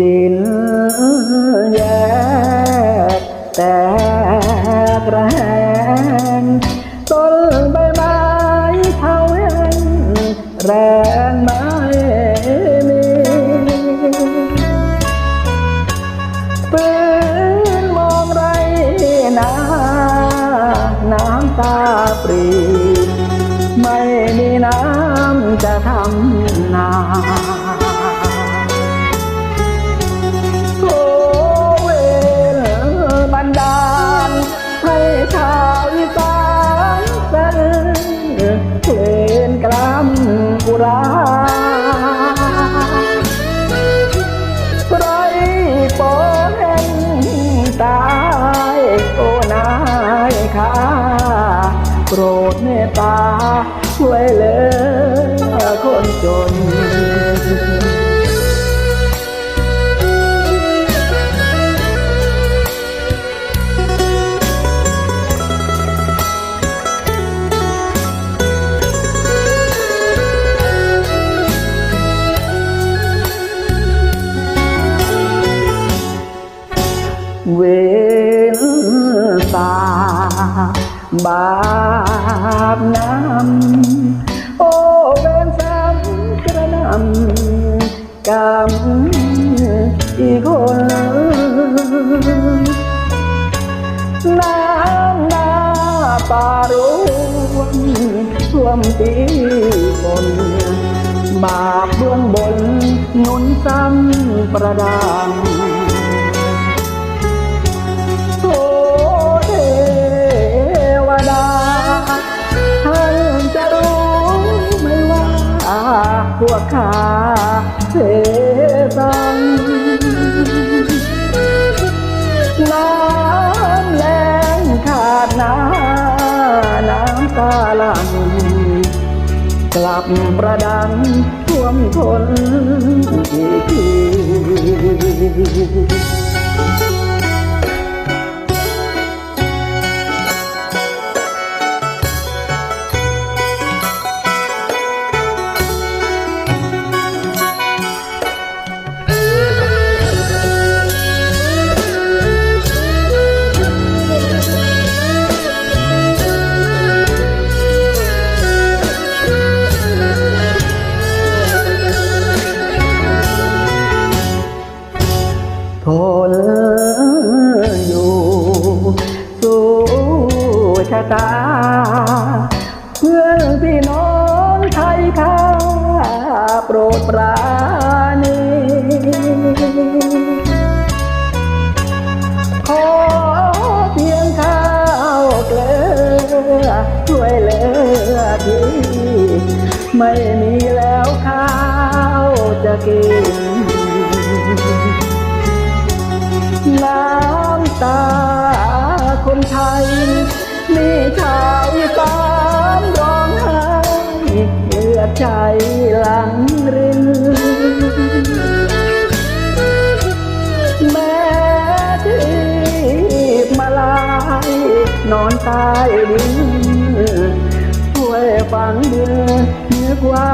ดินแยกแตกแรงต้นใบไม้เผาแหงแรงไม่มีปืนมองไรหนาน้ำตาปรีไม่มีน้ำจะทำนา ช่วยเหลือคนจนเวรตา บาปน้ำโอเวรซ้ำกระนำกรรมอีกคนน้ำน้าป่ารวมท่วมตีฝนบาปเบื้องบนนุนซ้ำประดัง พวกข้าเทสังน้ำแรงขาดน้ำน้ำตาลังกลับประดังท่วมทนอีกที โปรดปราณีขอเพียงข้าวเกลือช่วยเหลือทีไม่มีแล้วข้าวจะกิน น้ำตาคนไทย มีชาวอีสานร้ นอนตายดินช่วยฟังดินนึกว่า